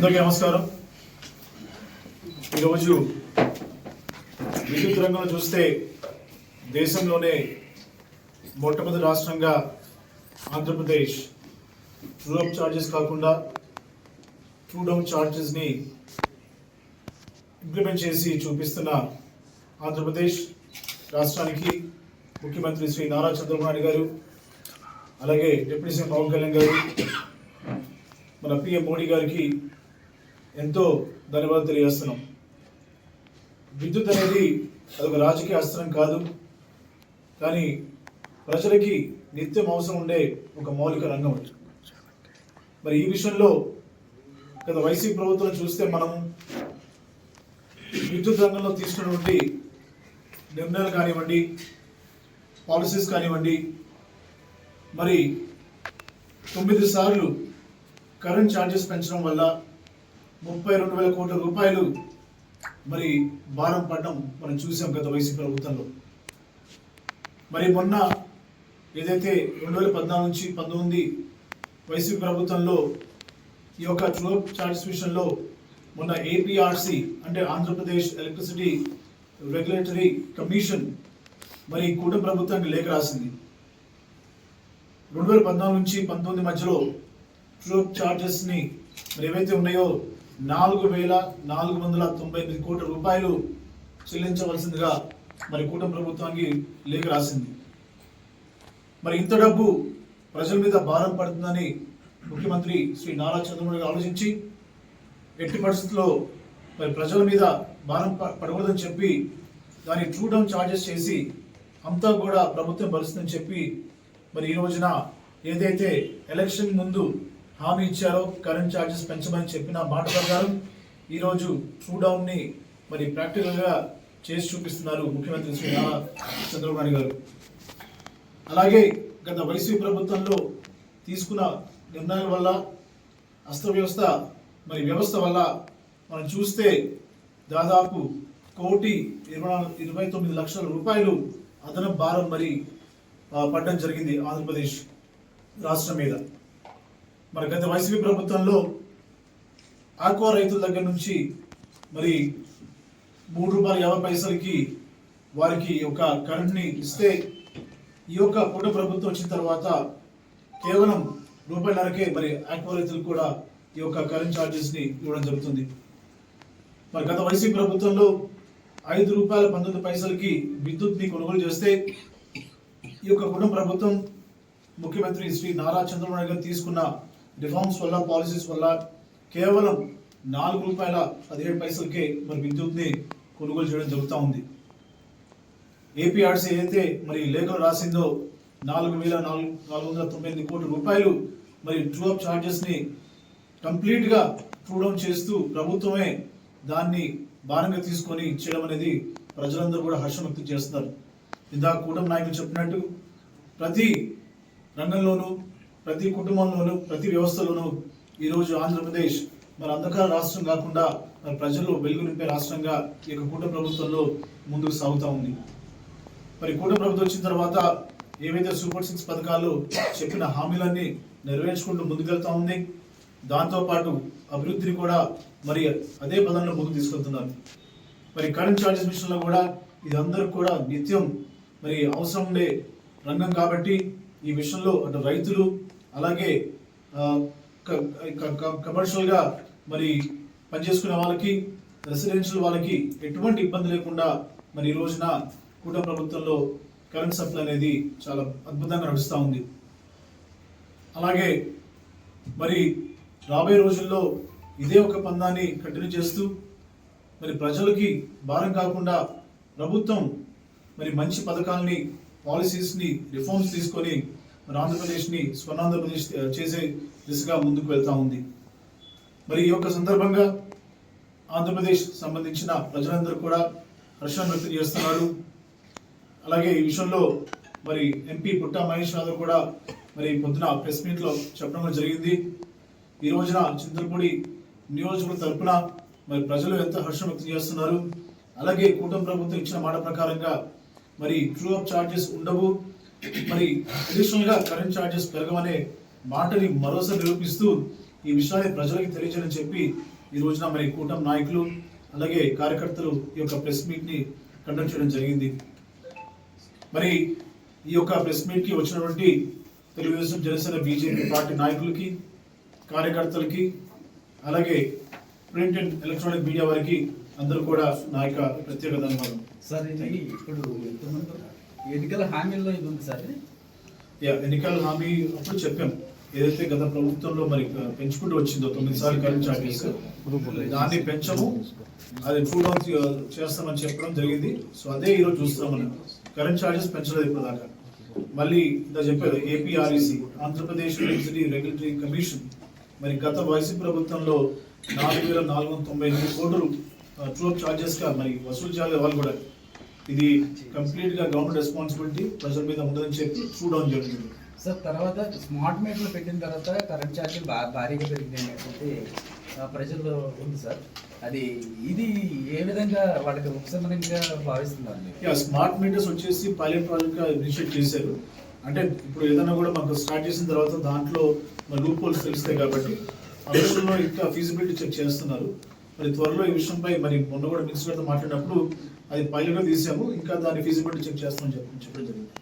అందరికీ నమస్కారం. ఈరోజు విద్యుత్ రంగంలో చూస్తే దేశంలోనే మొట్టమొదటి రాష్ట్రంగా ఆంధ్రప్రదేశ్ ట్రూ అప్ ఛార్జెస్ కాకుండా ట్రూ డౌన్ ఛార్జెస్ని ఇంప్లిమెంట్ చేసి చూపిస్తున్న ఆంధ్రప్రదేశ్ రాష్ట్రానికి ముఖ్యమంత్రి శ్రీ నారా చంద్రబాబు నాయుడు గారు అలాగే డిప్యూటీ సీఎం పవన్ కళ్యాణ్ గారు మన పిఎం మోడీ గారికి ఎంతో ధన్యవాదాలు తెలియజేస్తున్నాం. విద్యుత్ అనేది అదొక రాజకీయ అస్త్రం కాదు. కానీ ప్రజలకి నిత్యం అవసరం ఉండే ఒక మౌలిక రంగం మరి ఈ విషయంలో గత వైసీపీ ప్రభుత్వం చూస్తే మనం విద్యుత్ రంగంలో తీసుకున్నటువంటి నిర్ణయాలు కానివ్వండి పాలసీస్ కానివ్వండి మరి తొమ్మిది సార్లు కరెంట్ ఛార్జెస్ పెంచడం వల్ల ముప్పై రెండు వేల కోట్ల రూపాయలు మరి భారం పడడం మనం చూసాం గత వైసీపీ ప్రభుత్వంలో. మరి మొన్న ఏదైతే రెండు వేల పద్నాలుగు నుంచి పంతొమ్మిది వైసీపీ ప్రభుత్వంలో ఈ యొక్క ట్రోప్ చార్జ్ విషయంలో మొన్న ఏపీఆర్సి అంటే ఆంధ్రప్రదేశ్ ఎలక్ట్రిసిటీ రెగ్యులేటరీ కమిషన్ మరి కూటమి ప్రభుత్వానికి లేఖ రాసింది. రెండు వేల పద్నాలుగు నుంచి పంతొమ్మిది మధ్యలో ట్రోప్ చార్జెస్ని మరి ఏవైతే ఉన్నాయో నాలుగు వేల నాలుగు వందల తొంభై ఎనిమిది కోట్ల రూపాయలు చెల్లించవలసిందిగా మరి కూటమి ప్రభుత్వానికి లేఖ రాసింది. మరి ఇంత డబ్బు ప్రజల మీద భారం పడుతుందని ముఖ్యమంత్రి శ్రీ నారా చంద్రబాబు గారు ఆలోచించి ఎట్టి పరిస్థితుల్లో మరి ప్రజల మీద భారం ప- పడకూడదని చెప్పి దాన్ని ట్రూ డౌన్ ఛార్జెస్ చేసి అంతా కూడా ప్రభుత్వం భరిస్తుందని చెప్పి మరి ఈ రోజున ఏదైతే ఎలక్షన్ ముందు హామీ ఇచ్చారో కరెంట్ ఛార్జెస్ పెంచమని చెప్పిన మాట ప్రకారం ఈరోజు ట్రూ డౌన్ని మరి ప్రాక్టికల్గా చేసి చూపిస్తున్నారు ముఖ్యమంత్రి శ్రీ నారా చంద్రబాబు నాయుడు గారు. అలాగే గత వైసీపీ ప్రభుత్వంలో తీసుకున్న నిర్ణయాల వల్ల అస్తవ్యవస్థ మరి వ్యవస్థ వల్ల మనం చూస్తే దాదాపు కోటి ఇరవై ఇరవై తొమ్మిది లక్షల రూపాయలు అదనపు భారం మరి పడడం జరిగింది ఆంధ్రప్రదేశ్ రాష్ట్రం మీద. మరి గత వైసీపీ ప్రభుత్వంలో ఆక్వా రైతుల దగ్గర నుంచి మరి మూడు రూపాయల యాభై పైసలకి వారికి ఒక కరెంట్ని ఇస్తే ఈ యొక్క కూట ప్రభుత్వం వచ్చిన తర్వాత కేవలం రూపాయలకే మరి ఆక్వా రైతులు కూడా ఈ యొక్క కరెంట్ ఛార్జెస్ని ఇవ్వడం జరుగుతుంది. మరి గత వైసీపీ ప్రభుత్వంలో ఐదు రూపాయల పంతొమ్మిది పైసలకి విద్యుత్ని కొనుగోలు చేస్తే ఈ యొక్క కుటుంబ ప్రభుత్వం ముఖ్యమంత్రి శ్రీ నారా చంద్రబాబు నాయుడు గారు తీసుకున్న రిఫార్మ్స్ వల్ల పాలసీస్ వల్ల కేవలం నాలుగు రూపాయల పదిహేడు పైసలకే మరి విద్యుత్ని కొనుగోలు చేయడం జరుగుతూ ఉంది. ఏపీఆర్సీ ఏదైతే మరి లేఖలు రాసిందో నాలుగు వేల నాలుగు నాలుగు వందల తొంభై ఎనిమిది కోట్ల రూపాయలు మరి ట్రూ అప్ ఛార్జెస్ కంప్లీట్గా కంప్లీట్ చేస్తూ ప్రభుత్వమే దాన్ని భారంగా తీసుకొని ఇచ్చేయడం అనేది ప్రజలందరూ కూడా హర్షం వ్యక్తం చేస్తున్నారు. ఇందాక కూటమి నాయకులు చెప్పినట్టు ప్రతి రంగంలోనూ ప్రతి కుటుంబంలోనూ ప్రతి వ్యవస్థలోనూ ఈరోజు ఆంధ్రప్రదేశ్ మరి అంధకార రాష్ట్రం కాకుండా మరి ప్రజలు వెలుగు నింపే రాష్ట్రంగా ఈ యొక్క కూటమి ప్రభుత్వంలో ముందుకు సాగుతూ ఉంది. మరి కూటమి ప్రభుత్వం వచ్చిన తర్వాత ఏవైతే సూపర్ సిక్స్ పథకాలు చెప్పిన హామీలన్నీ నెరవేర్చుకుంటూ ముందుకెళ్తా ఉంది దాంతోపాటు అభివృద్ధిని కూడా మరి అదే పదంలో ముందుకు తీసుకెళ్తున్నారు. మరి కరెంట్ ఛార్జెస్ విషయంలో కూడా ఇది కూడా నిత్యం మరి అవసరం ఉండే రంగం కాబట్టి ఈ విషయంలో అటు రైతులు అలాగే కమర్షియల్గా క- క- మరి పనిచేసుకునే వాళ్ళకి రెసిడెన్షియల్ వాళ్ళకి ఎటువంటి ఇబ్బంది లేకుండా మరి ఈ రోజున కూట ప్రభుత్వంలో కరెంట్ సప్లై అనేది చాలా అద్భుతంగా నడుస్తూ ఉంది. అలాగే మరి రాబోయే రోజుల్లో ఇదే ఒక పందాన్ని కంటిన్యూ చేస్తూ మరి ప్రజలకి భారం కాకుండా ప్రభుత్వం మరి మంచి పథకాలని పాలసీస్ని రిఫార్మ్స్ తీసుకొని మరి ఆంధ్రప్రదేశ్ని స్వర్ణాంధ్రప్రదేశ్ చేసే దిశగా ముందుకు వెళ్తా ఉంది. మరి ఈ యొక్క సందర్భంగా ఆంధ్రప్రదేశ్ సంబంధించిన ప్రజలందరూ కూడా హర్షం వ్యక్తం చేస్తున్నారు. అలాగే ఈ విషయంలో మరి ఎంపీ పుట్టా మహేష్ యాదవ్ కూడా మరి పొద్దున ప్రెస్ మీట్లో చెప్పడం జరిగింది. ఈ రోజున చింతలపూడి నియోజకవర్గం తరపున మరి ప్రజలు ఎంత హర్షం వ్యక్తం చేస్తున్నారు? అలాగే కూటమి ప్రభుత్వం ఇచ్చిన మాట ప్రకారంగా మరి ట్రూ అప్ చార్జెస్ ఉండవు. మరి అడిషనల్గా కరెంట్ చార్జెస్ పెరగమనే మాటని మరోసారి నిరూపిస్తూ ఈ విషయాన్ని ప్రజలకు తెలియజేయని చెప్పి ఈ రోజున మరి కూటమి నాయకులు అలాగే కార్యకర్తలు ఈ యొక్క ప్రెస్ మీట్ని కండక్ట్ చేయడం జరిగింది. మరి ఈ యొక్క ప్రెస్ మీట్కి వచ్చినటువంటి తెలుగుదేశం జనసేన బీజేపీ పార్టీ నాయకులకి కార్యకర్తలకి అలాగే ప్రింట్ అండ్ ఎలక్ట్రానిక్ మీడియా వారికి అందరూ కూడా నా యొక్క ప్రత్యేక ధన్యవాదాలు సార్ ఇప్పుడు ఎంతమంది ఎన్నికల హామీల్లో ఇది ఉంది సార్ యా ఎన్నికల హామీ అప్పుడు చెప్పాం. ఏదైతే గత ప్రభుత్వంలో మరి పెంచుకుంటూ వచ్చిందో తొమ్మిది సార్లు కరెంట్ ఛార్జెస్ దాన్ని పెంచము అది టూ డౌన్ చేస్తామని చెప్పడం జరిగింది. సో అదే ఈరోజు చూస్తామని మనం. కరెంట్ ఛార్జెస్ పెంచలేదు ఇప్పటిదాకా. మళ్ళీ ఇంత చెప్పారు APREC Andhra Pradesh electricity regulatory commission మరి గత వైసీపీ ప్రభుత్వంలో నాలుగు వేల నాలుగు వందల తొంభై ఎనిమిది కోట్లు ట్రూ ఛార్జెస్గా మరి వసూలు చేయాలి వాళ్ళు కూడా. ఇది కంప్లీట్గా గవర్నమెంట్ రెస్పాన్సిబిలిటీ ప్రజల మీద ఉండదని చెప్పి ట్రూ డౌన్ జరిగింది సార్ తర్వాత స్మార్ట్ మీటర్లు పెట్టిన తర్వాత కరెంట్ ఛార్జీలు బా భారీగా పెరిగినాయి అనేటువంటి ఆ, ప్రజల్లో ఉంది సార్ అది ఇది ఏ విధంగా వాళ్ళకి ఉపశమనంగా భావిస్తున్నారు స్మార్ట్ మీటర్స్ వచ్చేసి పైలట్ ప్రాజెక్ట్గా ఇనిషియేట్ చేశారు. అంటే ఇప్పుడు ఏదైనా కూడా మాకు స్టార్ట్ చేసిన తర్వాత దాంట్లో లూప్ హోల్స్ తెలుస్తాయి కాబట్టి ఆ విషయంలో ఇంకా ఫీజిబిలిటీ చెక్ చేస్తున్నారు. మరి త్వరలో ఈ విషయంపై మరి మొన్న కూడా మినిస్టర్ గారితో మాట్లాడినప్పుడు అది పైలట్గా తీసాము. ఇంకా దాని ఫీజిబిలిటీ చెక్ చేస్తామని చెప్పి చెప్పడం జరిగింది.